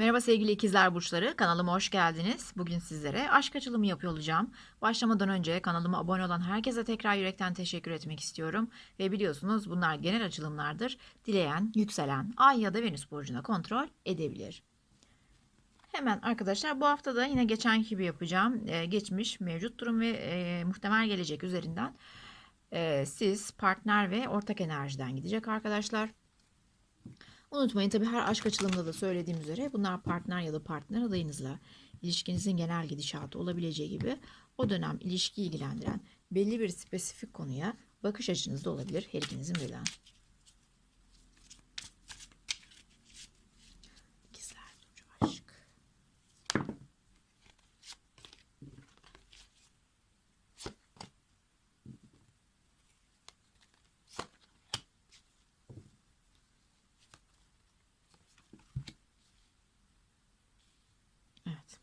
Merhaba sevgili ikizler burçları. Kanalıma hoş geldiniz. Bugün sizlere aşk açılımı yapıyor olacağım. Başlamadan önce kanalıma abone olan herkese tekrar yürekten teşekkür etmek istiyorum. Ve biliyorsunuz bunlar genel açılımlardır. Dileyen, yükselen, ay ya da venüs burcuna kontrol edebilir. Hemen arkadaşlar bu hafta da yine geçen gibi yapacağım. Ee, geçmiş, mevcut durum ve e, muhtemel gelecek üzerinden e, siz partner ve ortak enerjiden gidecek arkadaşlar. Unutmayın tabii her aşk açılımında da söylediğim üzere bunlar partner ya da partner adayınızla ilişkinizin genel gidişatı olabileceği gibi o dönem ilişki ilgilendiren belli bir spesifik konuya bakış açınız da olabilir her ikinizin birden. İkizler Burcu aşk. Evet.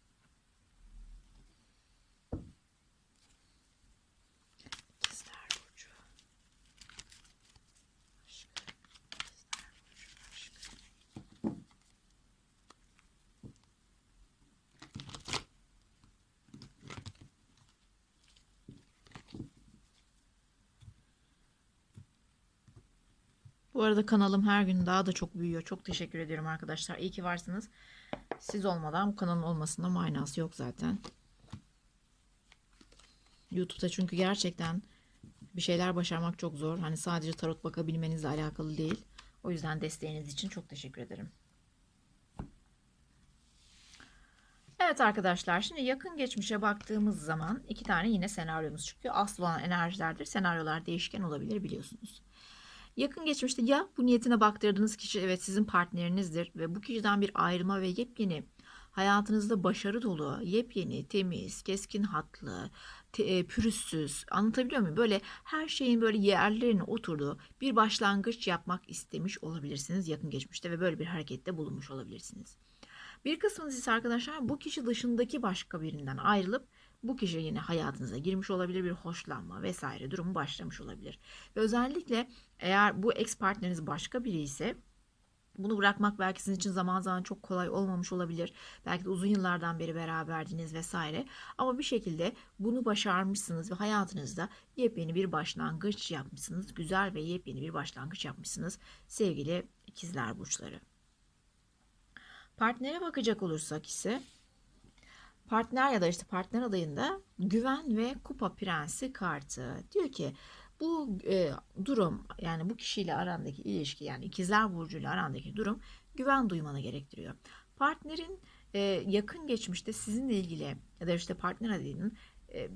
İkizler Burcu. Aşk. İkizler Burcu. Aşk. Bu arada kanalım her gün daha da çok büyüyor. Çok teşekkür ediyorum arkadaşlar. İyi ki varsınız. Siz olmadan bu kanalın olmasında manası yok zaten. YouTube'da çünkü gerçekten bir şeyler başarmak çok zor. Hani sadece tarot bakabilmenizle alakalı değil. O yüzden desteğiniz için çok teşekkür ederim. Evet arkadaşlar şimdi yakın geçmişe baktığımız zaman iki tane yine senaryomuz çıkıyor. Asıl olan enerjilerdir. Senaryolar değişken olabilir biliyorsunuz. Yakın geçmişte ya bu niyetine baktırdığınız kişi evet sizin partnerinizdir ve bu kişiden bir ayrılma ve yepyeni hayatınızda başarı dolu, yepyeni, temiz, keskin hatlı, te- e, pürüzsüz anlatabiliyor muyum? Böyle her şeyin böyle yerlerine oturduğu bir başlangıç yapmak istemiş olabilirsiniz yakın geçmişte ve böyle bir harekette bulunmuş olabilirsiniz. Bir kısmınız ise arkadaşlar bu kişi dışındaki başka birinden ayrılıp bu kişi yine hayatınıza girmiş olabilir bir hoşlanma vesaire durumu başlamış olabilir. Ve özellikle eğer bu ex partneriniz başka biri ise bunu bırakmak belki sizin için zaman zaman çok kolay olmamış olabilir. Belki de uzun yıllardan beri beraberdiniz vesaire. Ama bir şekilde bunu başarmışsınız ve hayatınızda yepyeni bir başlangıç yapmışsınız. Güzel ve yepyeni bir başlangıç yapmışsınız sevgili ikizler burçları. Partnere bakacak olursak ise partner ya da işte partner adayında güven ve kupa prensi kartı. Diyor ki bu e, durum yani bu kişiyle arandaki ilişki yani ikizler burcuyla arandaki durum güven duymanı gerektiriyor. Partnerin e, yakın geçmişte sizinle ilgili ya da işte partner adayının e,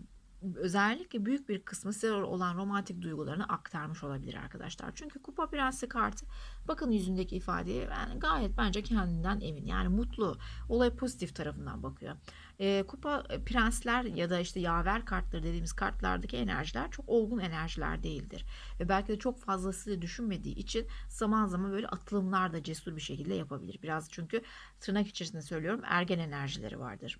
özellikle büyük bir kısmı size olan romantik duygularını aktarmış olabilir arkadaşlar. Çünkü kupa prensi kartı bakın yüzündeki ifadeye yani gayet bence kendinden emin. Yani mutlu, olay pozitif tarafından bakıyor. E, kupa prensler ya da işte yaver kartları dediğimiz kartlardaki enerjiler çok olgun enerjiler değildir. Ve belki de çok fazlasıyla düşünmediği için zaman zaman böyle atılımlar da cesur bir şekilde yapabilir. Biraz çünkü tırnak içerisinde söylüyorum ergen enerjileri vardır.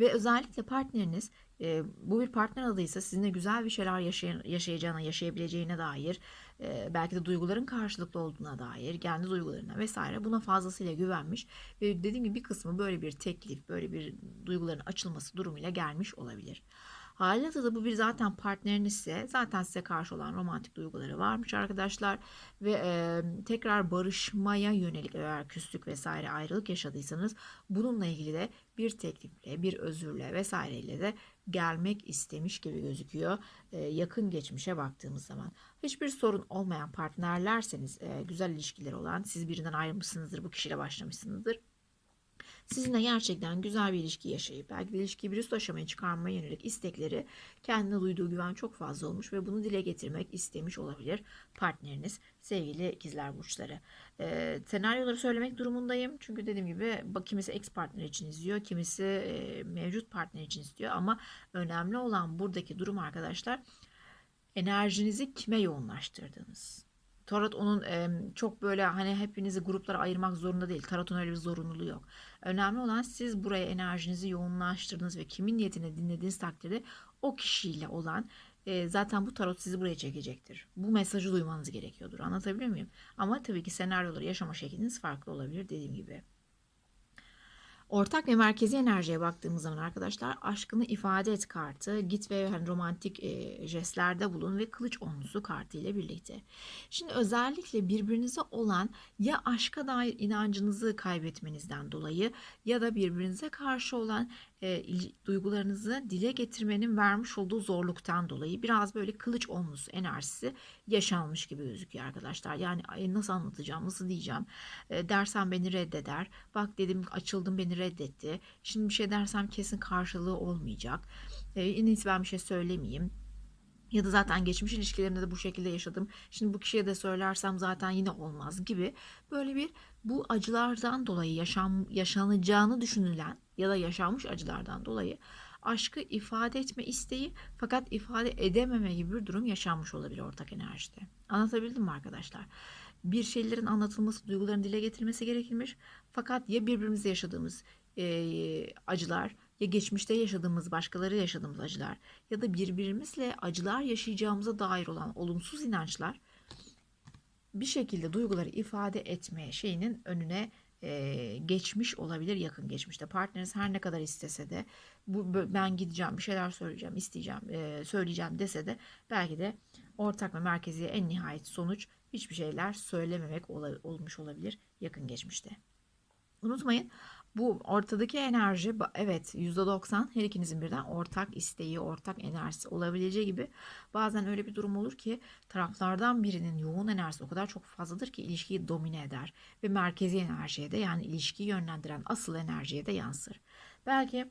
Ve özellikle partneriniz e, bu bir partner adaysa sizinle güzel bir şeyler yaşay- yaşayacağına, yaşayabileceğine dair e, belki de duyguların karşılıklı olduğuna dair, kendi duygularına vesaire buna fazlasıyla güvenmiş ve dediğim gibi bir kısmı böyle bir teklif, böyle bir duyguların açılması durumuyla gelmiş olabilir. Halihazırda bu bir zaten partnerinizse zaten size karşı olan romantik duyguları varmış arkadaşlar ve e, tekrar barışmaya yönelik eğer küslük vesaire ayrılık yaşadıysanız bununla ilgili de bir teklifle, bir özürle vesaireyle de gelmek istemiş gibi gözüküyor e, yakın geçmişe baktığımız zaman. Hiçbir sorun olmayan partnerlerseniz e, güzel ilişkileri olan siz birinden ayrılmışsınızdır bu kişiyle başlamışsınızdır. Sizinle gerçekten güzel bir ilişki yaşayıp belki de ilişkiyi bir üst aşamaya çıkarmaya yönelik istekleri kendine duyduğu güven çok fazla olmuş ve bunu dile getirmek istemiş olabilir partneriniz sevgili ikizler burçları. Ee, senaryoları söylemek durumundayım çünkü dediğim gibi bak kimisi ex partner için izliyor kimisi e, mevcut partner için istiyor ama önemli olan buradaki durum arkadaşlar enerjinizi kime yoğunlaştırdığınız. Tarot onun e, çok böyle hani hepinizi gruplara ayırmak zorunda değil. Tarot'un öyle bir zorunluluğu yok. Önemli olan siz buraya enerjinizi yoğunlaştırdınız ve kimin niyetini dinlediğiniz takdirde o kişiyle olan e, zaten bu tarot sizi buraya çekecektir. Bu mesajı duymanız gerekiyordur. Anlatabiliyor muyum? Ama tabii ki senaryoları yaşama şekliniz farklı olabilir dediğim gibi. Ortak ve merkezi enerjiye baktığımız zaman arkadaşlar aşkını ifade et kartı, git ve hani romantik e, jestlerde bulun ve kılıç onlusu kartı ile birlikte. Şimdi özellikle birbirinize olan ya aşka dair inancınızı kaybetmenizden dolayı ya da birbirinize karşı olan e, duygularınızı dile getirmenin vermiş olduğu zorluktan dolayı biraz böyle kılıç onlusu enerjisi yaşanmış gibi gözüküyor arkadaşlar. Yani nasıl anlatacağım, nasıl diyeceğim, e, dersem beni reddeder. Bak dedim açıldım beni reddetti. Şimdi bir şey dersem kesin karşılığı olmayacak. E, en iyisi ben bir şey söylemeyeyim. Ya da zaten geçmiş ilişkilerimde de bu şekilde yaşadım. Şimdi bu kişiye de söylersem zaten yine olmaz gibi. Böyle bir bu acılardan dolayı yaşam, yaşanacağını düşünülen ya da yaşanmış acılardan dolayı aşkı ifade etme isteği fakat ifade edememe gibi bir durum yaşanmış olabilir ortak enerjide. Anlatabildim mi arkadaşlar? Bir şeylerin anlatılması, duyguların dile getirilmesi gerekirmiş. Fakat ya birbirimizle yaşadığımız eee, acılar ya geçmişte yaşadığımız, başkaları yaşadığımız acılar ya da birbirimizle acılar yaşayacağımıza dair olan olumsuz inançlar bir şekilde duyguları ifade etme şeyinin önüne e, geçmiş olabilir yakın geçmişte. Partneriniz her ne kadar istese de bu ben gideceğim bir şeyler söyleyeceğim, isteyeceğim, e, söyleyeceğim dese de belki de ortak ve merkezi en nihayet sonuç hiçbir şeyler söylememek ola- olmuş olabilir yakın geçmişte. Unutmayın bu ortadaki enerji evet %90 her ikinizin birden ortak isteği, ortak enerjisi olabileceği gibi bazen öyle bir durum olur ki taraflardan birinin yoğun enerjisi o kadar çok fazladır ki ilişkiyi domine eder ve merkezi enerjiye de yani ilişkiyi yönlendiren asıl enerjiye de yansır. Belki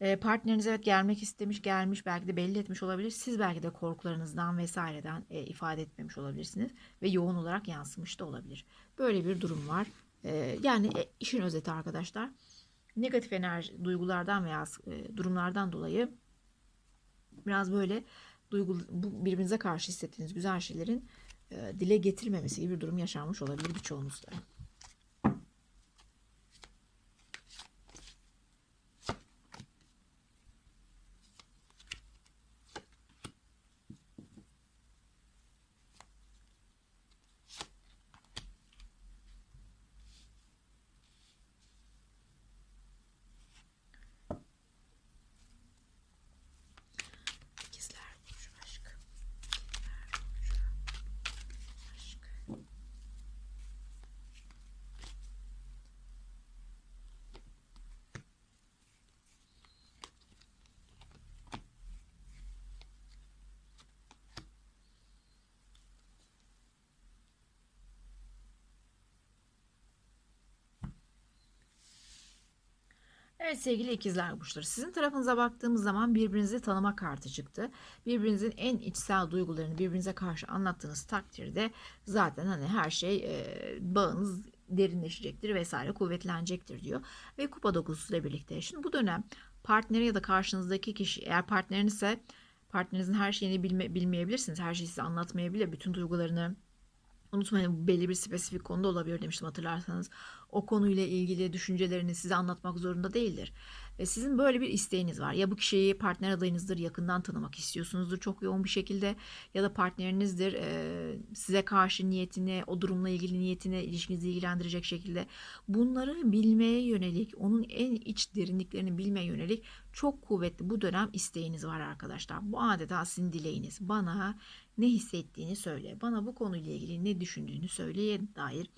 e, partneriniz evet gelmek istemiş, gelmiş, belki de belli etmiş olabilir. Siz belki de korkularınızdan vesaireden e, ifade etmemiş olabilirsiniz ve yoğun olarak yansımış da olabilir. Böyle bir durum var. E, yani e, işin özeti arkadaşlar. Negatif enerji duygulardan veya e, durumlardan dolayı biraz böyle duygu bu birbirinize karşı hissettiğiniz güzel şeylerin e, dile getirilmemesi gibi bir durum yaşanmış olabilir birçoğunuzda. İkizler Burcu aşk. İkizler Burcu aşk. Evet sevgili ikizler burçları sizin tarafınıza baktığımız zaman birbirinizi tanıma kartı çıktı. Birbirinizin en içsel duygularını birbirinize karşı anlattığınız takdirde zaten hani her şey e, bağınız derinleşecektir vesaire kuvvetlenecektir diyor. Ve kupa dokuzuyla birlikte. Şimdi bu dönem partneri ya da karşınızdaki kişi eğer partnerinizse partnerinizin her şeyini bilme, bilmeyebilirsiniz. Her şeyi size anlatmayabilir. Bütün duygularını Unutmayın belli bir spesifik konuda olabilir demiştim hatırlarsanız. O konuyla ilgili düşüncelerini size anlatmak zorunda değildir. Ve sizin böyle bir isteğiniz var. Ya bu kişiyi partner adayınızdır, yakından tanımak istiyorsunuzdur çok yoğun bir şekilde. Ya da partnerinizdir, e, size karşı niyetini, o durumla ilgili niyetini ilişkinizi ilgilendirecek şekilde. Bunları bilmeye yönelik, onun en iç derinliklerini bilmeye yönelik çok kuvvetli bu dönem isteğiniz var arkadaşlar. Bu adeta sizin dileğiniz. Bana ne hissettiğini söyle. Bana bu konuyla ilgili ne düşündüğünü söyleye dair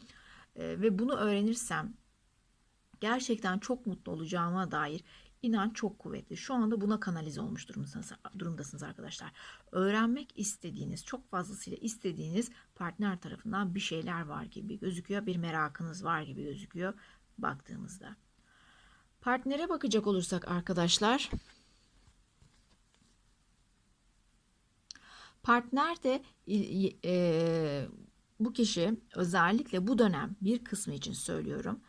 e, ve bunu öğrenirsem gerçekten çok mutlu olacağıma dair inanç çok kuvvetli. Şu anda buna kanalize olmuş durumdasınız, durumdasınız arkadaşlar. Öğrenmek istediğiniz, çok fazlasıyla istediğiniz partner tarafından bir şeyler var gibi gözüküyor. Bir merakınız var gibi gözüküyor baktığımızda. Partnere bakacak olursak arkadaşlar Partner de il- e, bu kişi özellikle bu dönem bir kısmı için söylüyorum.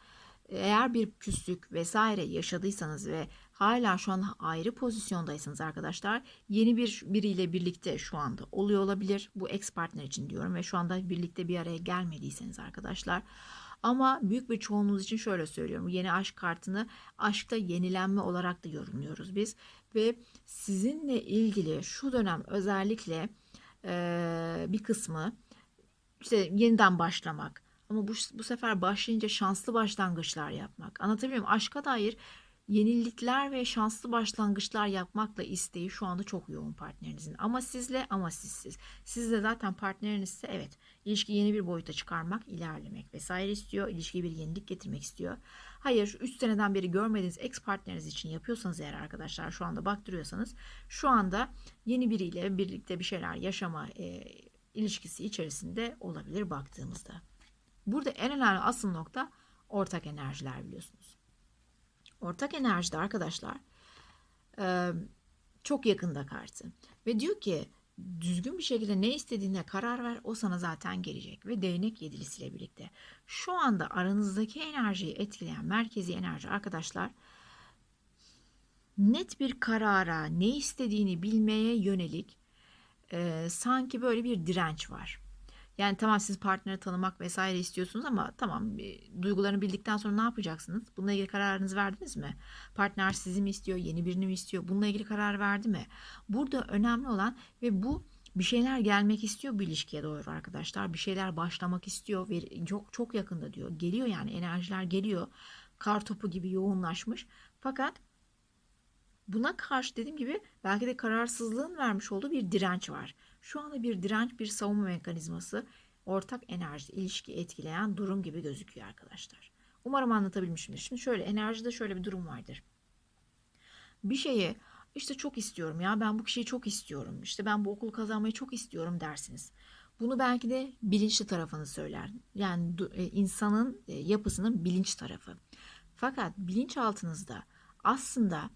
Eğer bir küslük vesaire yaşadıysanız ve hala şu an ayrı pozisyondaysanız arkadaşlar yeni bir biriyle birlikte şu anda oluyor olabilir. Bu ex partner için diyorum ve şu anda birlikte bir araya gelmediyseniz arkadaşlar. Ama büyük bir çoğunluğunuz için şöyle söylüyorum. Yeni aşk kartını aşkta yenilenme olarak da yorumluyoruz biz. Ve sizinle ilgili şu dönem özellikle bir kısmı işte yeniden başlamak, Ama bu, bu sefer başlayınca şanslı başlangıçlar yapmak. Anlatabiliyor muyum? Aşka dair yenilikler ve şanslı başlangıçlar yapmakla isteği şu anda çok yoğun partnerinizin. Ama sizle ama sizsiz. Sizle zaten partnerinizse evet ilişki yeni bir boyuta çıkarmak, ilerlemek vesaire istiyor. İlişkiye bir yenilik getirmek istiyor. Hayır 3 seneden beri görmediğiniz ex partneriniz için yapıyorsanız eğer arkadaşlar şu anda baktırıyorsanız şu anda yeni biriyle birlikte bir şeyler yaşama e, ilişkisi içerisinde olabilir baktığımızda. Burada en önemli asıl nokta ortak enerjiler biliyorsunuz. Ortak enerjide arkadaşlar e, çok yakında kartı. Ve diyor ki düzgün bir şekilde ne istediğine karar ver o sana zaten gelecek. Ve değnek yedilisiyle birlikte. Şu anda aranızdaki enerjiyi etkileyen merkezi enerji arkadaşlar net bir karara ne istediğini bilmeye yönelik e, sanki böyle bir direnç var. Yani tamam siz partneri tanımak vesaire istiyorsunuz ama tamam duygularını bildikten sonra ne yapacaksınız? Bununla ilgili kararınızı verdiniz mi? Partner sizi mi istiyor, yeni birini mi istiyor? Bununla ilgili karar verdi mi? Burada önemli olan ve bu bir şeyler gelmek istiyor bu ilişkiye doğru arkadaşlar. Bir şeyler başlamak istiyor ve çok çok yakında diyor. Geliyor yani enerjiler geliyor. Kar topu gibi yoğunlaşmış. Fakat buna karşı dediğim gibi belki de kararsızlığın vermiş olduğu bir direnç var. Şu anda bir direnç, bir savunma mekanizması ortak enerji, ilişki etkileyen durum gibi gözüküyor arkadaşlar. Umarım anlatabilmişimdir. Şimdi şöyle enerjide şöyle bir durum vardır. Bir şeyi işte çok istiyorum ya ben bu kişiyi çok istiyorum. İşte ben bu okulu kazanmayı çok istiyorum dersiniz. Bunu belki de bilinçli tarafını söyler. Yani e, insanın e, yapısının bilinç tarafı. Fakat bilinçaltınızda aslında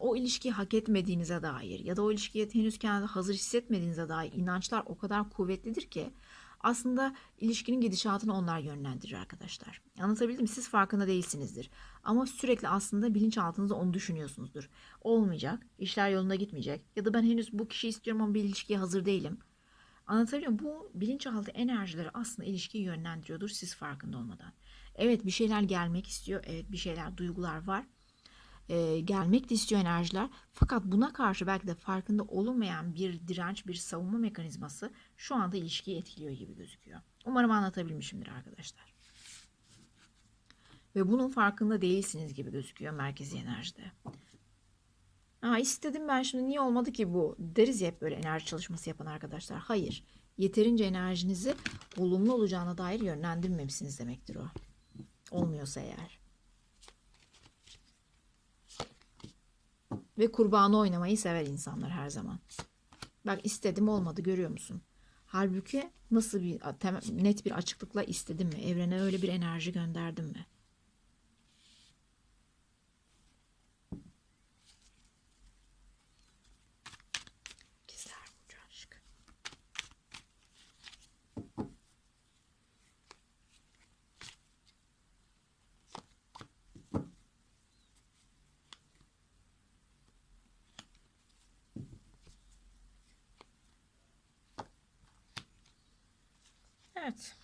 o ilişkiyi hak etmediğinize dair ya da o ilişkiye henüz kendinizi hazır hissetmediğinize dair inançlar o kadar kuvvetlidir ki aslında ilişkinin gidişatını onlar yönlendirir arkadaşlar. Anlatabildim mi? Siz farkında değilsinizdir. Ama sürekli aslında bilinçaltınızda onu düşünüyorsunuzdur. Olmayacak, işler yolunda gitmeyecek ya da ben henüz bu kişiyi istiyorum ama bir ilişkiye hazır değilim. Anlatabiliyor muyum? Bu bilinçaltı enerjileri aslında ilişkiyi yönlendiriyordur siz farkında olmadan. Evet bir şeyler gelmek istiyor. Evet bir şeyler duygular var e, gelmek de istiyor enerjiler. Fakat buna karşı belki de farkında olunmayan bir direnç, bir savunma mekanizması şu anda ilişkiyi etkiliyor gibi gözüküyor. Umarım anlatabilmişimdir arkadaşlar. Ve bunun farkında değilsiniz gibi gözüküyor merkezi enerjide. Aa, istedim ben şimdi niye olmadı ki bu deriz ya hep böyle enerji çalışması yapan arkadaşlar. Hayır. Yeterince enerjinizi olumlu olacağına dair yönlendirmemişsiniz demektir o. Olmuyorsa eğer. Ve kurbanı oynamayı sever insanlar her zaman. Bak istedim olmadı görüyor musun? Halbuki nasıl bir net bir açıklıkla istedim mi? Evrene öyle bir enerji gönderdim mi? Evet.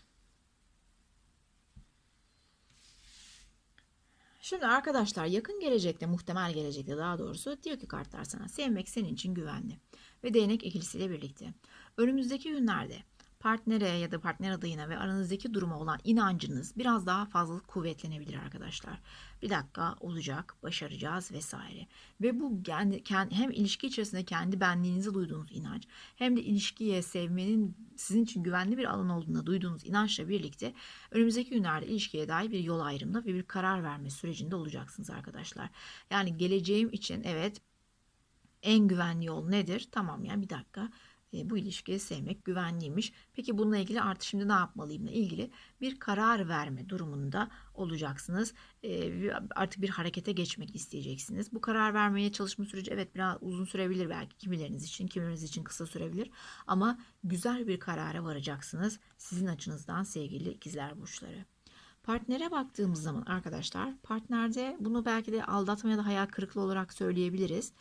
Şimdi arkadaşlar yakın gelecekte muhtemel gelecekte daha doğrusu diyor ki kartlar sana sevmek senin için güvenli ve değnek ikilisiyle birlikte. Önümüzdeki günlerde partnere ya da partner adayına ve aranızdaki duruma olan inancınız biraz daha fazla kuvvetlenebilir arkadaşlar. Bir dakika olacak, başaracağız vesaire. Ve bu kendi, hem ilişki içerisinde kendi benliğinizi duyduğunuz inanç hem de ilişkiye sevmenin sizin için güvenli bir alan olduğuna duyduğunuz inançla birlikte önümüzdeki günlerde ilişkiye dair bir yol ayrımında ve bir karar verme sürecinde olacaksınız arkadaşlar. Yani geleceğim için evet en güvenli yol nedir? Tamam yani bir dakika e, bu ilişkiyi sevmek güvenliymiş. Peki bununla ilgili artık şimdi ne yapmalıyımla ilgili bir karar verme durumunda olacaksınız. E, artık bir harekete geçmek isteyeceksiniz. Bu karar vermeye çalışma süreci evet biraz uzun sürebilir belki kimileriniz için, kimileriniz için kısa sürebilir. Ama güzel bir karara varacaksınız sizin açınızdan sevgili ikizler burçları. Partnere baktığımız zaman arkadaşlar partnerde bunu belki de aldatma ya da hayal kırıklığı olarak söyleyebiliriz.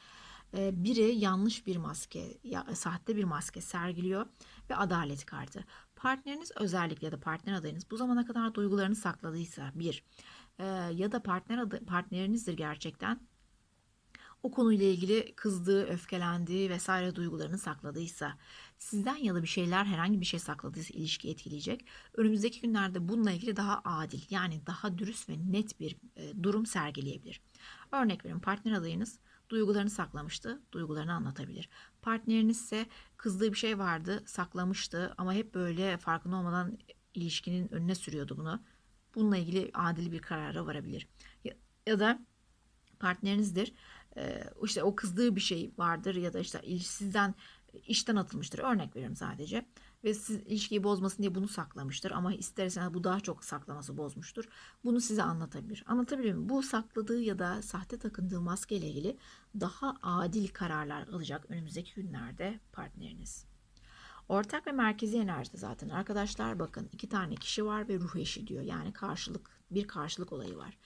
Ee, biri yanlış bir maske, sahte bir maske sergiliyor ve adalet kartı. Partneriniz özellikle ya da partner adayınız bu zamana kadar duygularını sakladıysa bir e, ya da partner adı, partnerinizdir gerçekten o konuyla ilgili kızdığı, öfkelendiği vesaire duygularını sakladıysa, sizden ya da bir şeyler herhangi bir şey sakladıysa ilişki etkileyecek. Önümüzdeki günlerde bununla ilgili daha adil yani daha dürüst ve net bir e, durum sergileyebilir. Örnek verin partner adayınız duygularını saklamıştı, duygularını anlatabilir. Partneriniz ise kızdığı bir şey vardı, saklamıştı ama hep böyle farkında olmadan ilişkinin önüne sürüyordu bunu. Bununla ilgili adil bir karara varabilir. Ya, ya da partnerinizdir. Ee, işte o kızdığı bir şey vardır ya da işte sizden işten atılmıştır. Örnek veriyorum sadece. Ve siz ilişkiyi bozmasın diye bunu saklamıştır. Ama istersen bu daha çok saklaması bozmuştur. Bunu size anlatabilir. Anlatabilir mi? Bu sakladığı ya da sahte takındığı maske ile ilgili daha adil kararlar alacak önümüzdeki günlerde partneriniz. Ortak ve merkezi enerjide zaten arkadaşlar bakın iki tane kişi var ve ruh eşi diyor. Yani karşılık bir karşılık olayı var.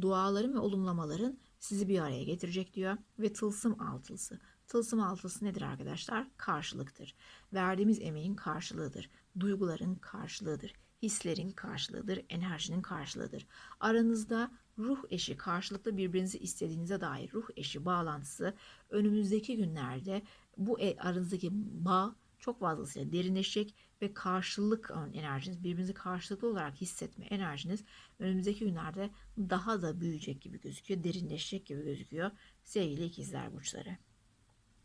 Duaların ve olumlamaların sizi bir araya getirecek diyor ve tılsım altılısı. Tılsım altısı nedir arkadaşlar? Karşılıktır. Verdiğimiz emeğin karşılığıdır. Duyguların karşılığıdır. Hislerin karşılığıdır. Enerjinin karşılığıdır. Aranızda ruh eşi karşılıklı birbirinizi istediğinize dair ruh eşi bağlantısı önümüzdeki günlerde bu e, aranızdaki bağ çok fazlasıyla derinleşecek ve karşılık enerjiniz, birbirinizi karşılıklı olarak hissetme enerjiniz önümüzdeki günlerde daha da büyüyecek gibi gözüküyor, derinleşecek gibi gözüküyor sevgili ikizler burçları.